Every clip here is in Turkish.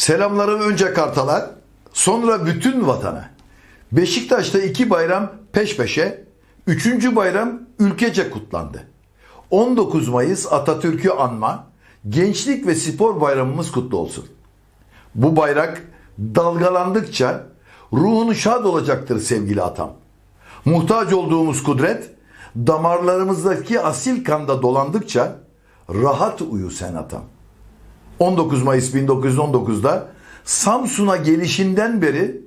Selamlarım önce Kartal'a, sonra bütün vatana. Beşiktaş'ta iki bayram peş peşe, üçüncü bayram ülkece kutlandı. 19 Mayıs Atatürk'ü anma, gençlik ve spor bayramımız kutlu olsun. Bu bayrak dalgalandıkça ruhun şad olacaktır sevgili atam. Muhtaç olduğumuz kudret damarlarımızdaki asil kanda dolandıkça rahat uyu sen atam. 19 Mayıs 1919'da Samsun'a gelişinden beri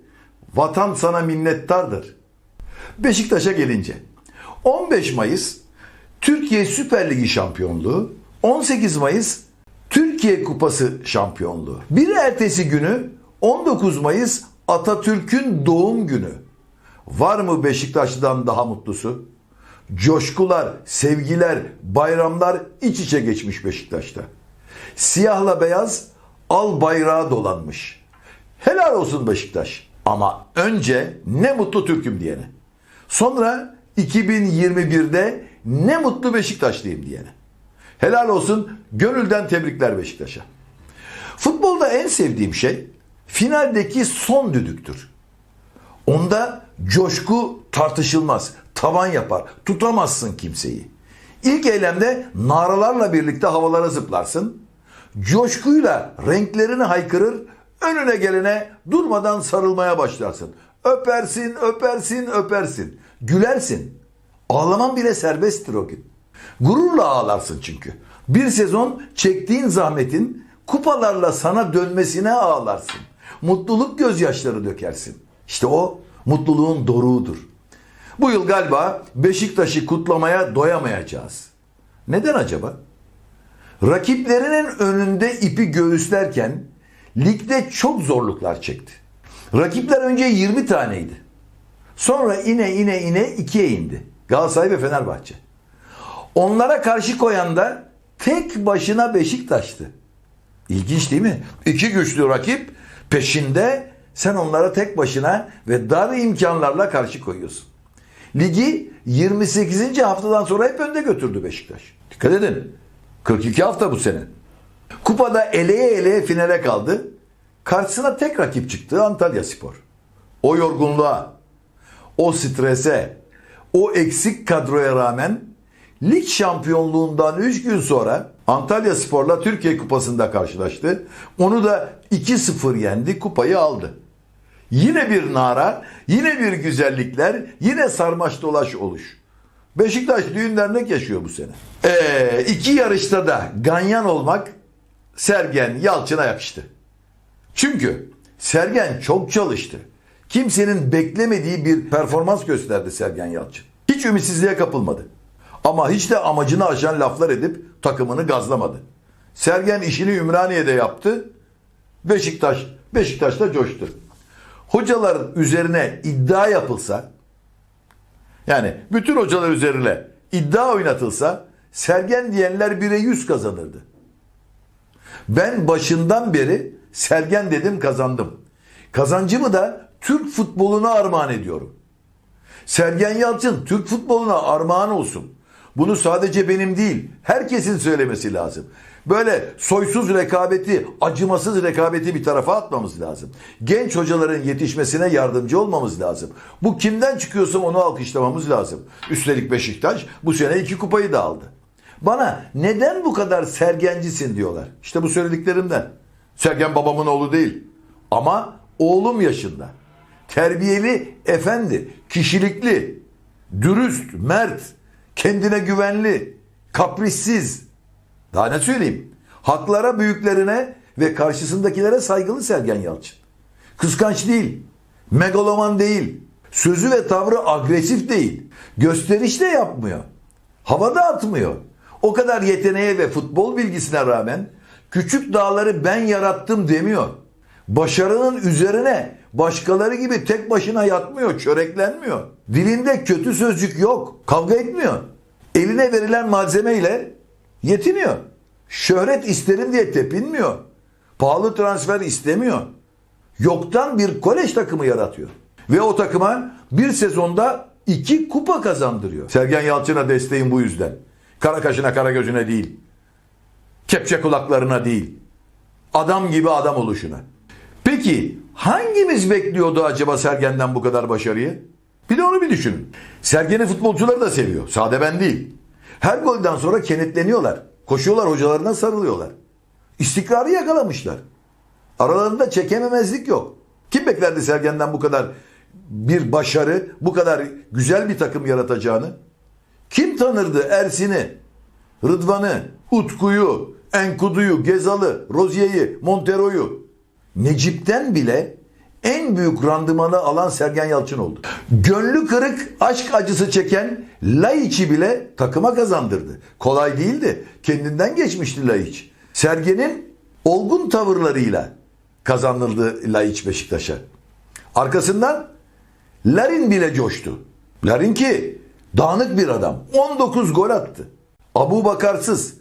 vatan sana minnettardır. Beşiktaş'a gelince 15 Mayıs Türkiye Süper Ligi şampiyonluğu, 18 Mayıs Türkiye Kupası şampiyonluğu. Bir ertesi günü 19 Mayıs Atatürk'ün doğum günü. Var mı Beşiktaş'tan daha mutlusu? Coşkular, sevgiler, bayramlar iç içe geçmiş Beşiktaş'ta. Siyahla beyaz al bayrağı dolanmış. Helal olsun Beşiktaş. Ama önce ne mutlu Türk'üm diyene. Sonra 2021'de ne mutlu Beşiktaşlıyım diyene. Helal olsun gönülden tebrikler Beşiktaş'a. Futbolda en sevdiğim şey finaldeki son düdüktür. Onda coşku tartışılmaz. Tavan yapar. Tutamazsın kimseyi. İlk eylemde naralarla birlikte havalara zıplarsın. Coşkuyla renklerini haykırır, önüne gelene durmadan sarılmaya başlarsın. Öpersin, öpersin, öpersin. Gülersin. Ağlaman bile serbesttir o gün. Gururla ağlarsın çünkü. Bir sezon çektiğin zahmetin kupalarla sana dönmesine ağlarsın. Mutluluk gözyaşları dökersin. İşte o mutluluğun doruğudur. Bu yıl galiba Beşiktaş'ı kutlamaya doyamayacağız. Neden acaba? Rakiplerinin önünde ipi göğüslerken ligde çok zorluklar çekti. Rakipler önce 20 taneydi. Sonra ine ine ine ikiye indi. Galatasaray ve Fenerbahçe. Onlara karşı koyan da tek başına Beşiktaş'tı. İlginç değil mi? İki güçlü rakip peşinde sen onlara tek başına ve dar imkanlarla karşı koyuyorsun. Ligi 28. haftadan sonra hep önde götürdü Beşiktaş. Dikkat edin. 42 hafta bu sene. Kupada eleye eleye finale kaldı. Karşısına tek rakip çıktı Antalya Spor. O yorgunluğa, o strese, o eksik kadroya rağmen lig şampiyonluğundan 3 gün sonra Antalya Spor'la Türkiye Kupası'nda karşılaştı. Onu da 2-0 yendi, kupayı aldı. Yine bir nara, yine bir güzellikler, yine sarmaş dolaş oluş. Beşiktaş düğün dernek yaşıyor bu sene. Ee, iki yarışta da ganyan olmak Sergen Yalçın'a yakıştı. Çünkü Sergen çok çalıştı. Kimsenin beklemediği bir performans gösterdi Sergen Yalçın. Hiç ümitsizliğe kapılmadı. Ama hiç de amacını aşan laflar edip takımını gazlamadı. Sergen işini Ümraniye'de yaptı. Beşiktaş Beşiktaş'ta coştu. Hocalar üzerine iddia yapılsa yani bütün hocalar üzerine iddia oynatılsa Sergen diyenler 1'e 100 kazanırdı. Ben başından beri Sergen dedim kazandım. Kazancımı da Türk futboluna armağan ediyorum. Sergen Yalçın Türk futboluna armağan olsun. Bunu sadece benim değil, herkesin söylemesi lazım. Böyle soysuz rekabeti, acımasız rekabeti bir tarafa atmamız lazım. Genç hocaların yetişmesine yardımcı olmamız lazım. Bu kimden çıkıyorsa onu alkışlamamız lazım. Üstelik Beşiktaş bu sene iki kupayı da aldı. Bana neden bu kadar sergencisin diyorlar. İşte bu söylediklerimden. Sergen babamın oğlu değil. Ama oğlum yaşında. Terbiyeli, efendi, kişilikli, dürüst, mert, kendine güvenli, kaprissiz. Daha ne söyleyeyim? Haklara, büyüklerine ve karşısındakilere saygılı Sergen Yalçın. Kıskanç değil, megaloman değil, sözü ve tavrı agresif değil, gösteriş de yapmıyor, havada atmıyor. O kadar yeteneğe ve futbol bilgisine rağmen küçük dağları ben yarattım demiyor. Başarının üzerine başkaları gibi tek başına yatmıyor, çöreklenmiyor. Dilinde kötü sözcük yok, kavga etmiyor. Eline verilen malzemeyle yetiniyor. Şöhret isterim diye tepinmiyor. Pahalı transfer istemiyor. Yoktan bir kolej takımı yaratıyor. Ve o takıma bir sezonda iki kupa kazandırıyor. Sergen Yalçın'a desteğim bu yüzden. Kara kaşına kara gözüne değil. Kepçe kulaklarına değil. Adam gibi adam oluşuna. Peki hangimiz bekliyordu acaba Sergen'den bu kadar başarıyı? Bir de onu bir düşünün. Sergen'i futbolcuları da seviyor. Sade ben değil. Her golden sonra kenetleniyorlar. Koşuyorlar hocalarına sarılıyorlar. İstikrarı yakalamışlar. Aralarında çekememezlik yok. Kim beklerdi Sergen'den bu kadar bir başarı, bu kadar güzel bir takım yaratacağını? Kim tanırdı Ersin'i, Rıdvan'ı, Utku'yu, Enkudu'yu, Gezal'ı, Rozier'i, Montero'yu? Necip'ten bile en büyük randımanı alan Sergen Yalçın oldu. Gönlü kırık, aşk acısı çeken Laiç'i bile takıma kazandırdı. Kolay değildi. Kendinden geçmişti Laiç. Sergen'in olgun tavırlarıyla kazanıldı Laiç Beşiktaş'a. Arkasından Larin bile coştu. Larin ki dağınık bir adam. 19 gol attı. Abu Bakarsız,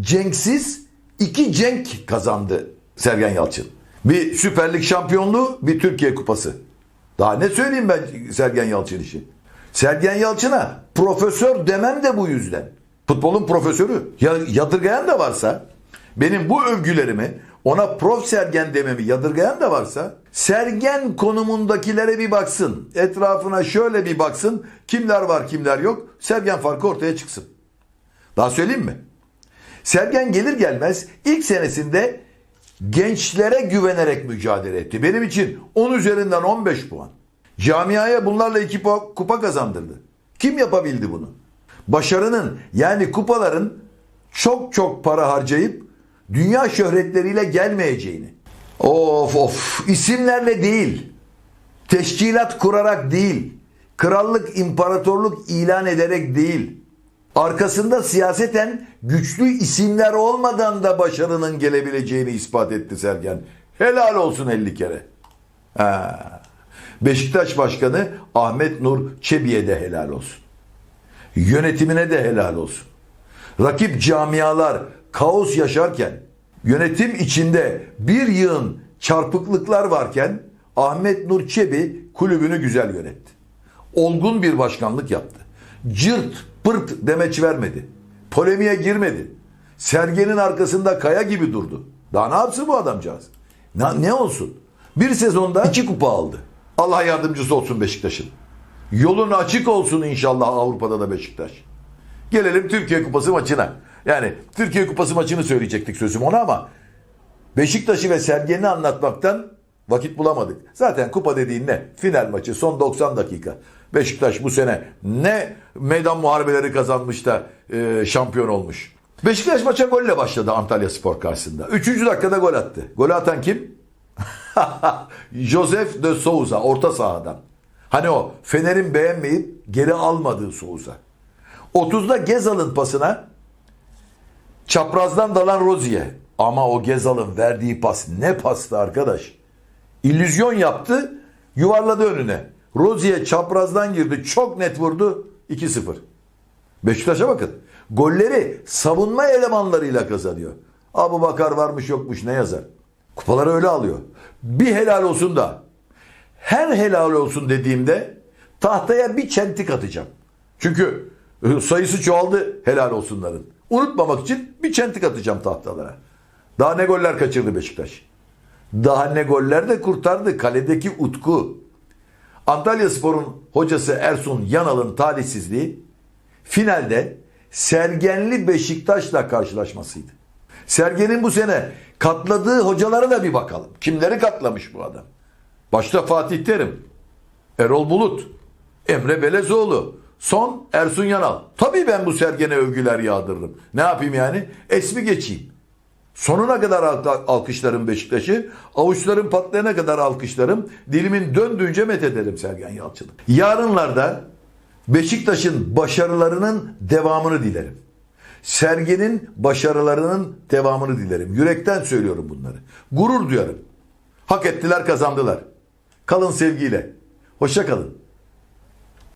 Cenksiz iki cenk kazandı Sergen Yalçın. Bir Süper Lig şampiyonluğu, bir Türkiye Kupası. Daha ne söyleyeyim ben Sergen Yalçın için? Sergen Yalçın'a profesör demem de bu yüzden. Futbolun profesörü. Ya, yadırgayan da varsa, benim bu övgülerimi ona prof Sergen dememi yadırgayan da varsa, Sergen konumundakilere bir baksın. Etrafına şöyle bir baksın. Kimler var kimler yok. Sergen farkı ortaya çıksın. Daha söyleyeyim mi? Sergen gelir gelmez ilk senesinde gençlere güvenerek mücadele etti. Benim için 10 üzerinden 15 puan. Camiaya bunlarla iki pa- kupa kazandırdı. Kim yapabildi bunu? Başarının yani kupaların çok çok para harcayıp dünya şöhretleriyle gelmeyeceğini. Of of isimlerle değil, teşkilat kurarak değil, krallık imparatorluk ilan ederek değil, arkasında siyaseten güçlü isimler olmadan da başarının gelebileceğini ispat etti Sergen. Helal olsun 50 kere. Ha. Beşiktaş Başkanı Ahmet Nur Çebi'ye de helal olsun. Yönetimine de helal olsun. Rakip camialar kaos yaşarken, yönetim içinde bir yığın çarpıklıklar varken Ahmet Nur Çebi kulübünü güzel yönetti. Olgun bir başkanlık yaptı. Cırt pırt demeç vermedi. Polemiğe girmedi. Sergenin arkasında kaya gibi durdu. Daha ne yapsın bu adamcağız? Ne, ne olsun? Bir sezonda iki kupa aldı. Allah yardımcısı olsun Beşiktaş'ın. Yolun açık olsun inşallah Avrupa'da da Beşiktaş. Gelelim Türkiye Kupası maçına. Yani Türkiye Kupası maçını söyleyecektik sözüm ona ama Beşiktaş'ı ve Sergen'i anlatmaktan vakit bulamadık. Zaten kupa dediğin ne? Final maçı son 90 dakika. Beşiktaş bu sene ne meydan muharebeleri kazanmış da e, şampiyon olmuş. Beşiktaş maça golle başladı Antalya Spor karşısında. Üçüncü dakikada gol attı. Golü atan kim? Joseph de Souza orta sahadan. Hani o Fener'in beğenmeyip geri almadığı Souza. 30'da Gezal'ın pasına çaprazdan dalan Rozier. Ama o Gezal'ın verdiği pas ne pastı arkadaş. İllüzyon yaptı, yuvarladı önüne. Rozier çaprazdan girdi, çok net vurdu. 2-0. Beşiktaş'a bakın. Golleri savunma elemanlarıyla kazanıyor. Abu Bakar varmış yokmuş ne yazar. Kupaları öyle alıyor. Bir helal olsun da her helal olsun dediğimde tahtaya bir çentik atacağım. Çünkü e, sayısı çoğaldı helal olsunların. Unutmamak için bir çentik atacağım tahtalara. Daha ne goller kaçırdı Beşiktaş. Daha ne goller de kurtardı kaledeki Utku. Antalya Spor'un hocası Ersun Yanal'ın talihsizliği finalde Sergenli Beşiktaş'la karşılaşmasıydı. Sergen'in bu sene katladığı hocalara da bir bakalım. Kimleri katlamış bu adam? Başta Fatih Terim, Erol Bulut, Emre Belezoğlu, son Ersun Yanal. Tabii ben bu Sergen'e övgüler yağdırırım. Ne yapayım yani? Esmi geçeyim. Sonuna kadar alk- alkışlarım Beşiktaş'ı. Avuçlarım patlayana kadar alkışlarım. Dilimin döndüğünce met ederim Sergen Yalçın'ı. Yarınlarda Beşiktaş'ın başarılarının devamını dilerim. Sergen'in başarılarının devamını dilerim. Yürekten söylüyorum bunları. Gurur duyarım. Hak ettiler kazandılar. Kalın sevgiyle. Hoşça kalın.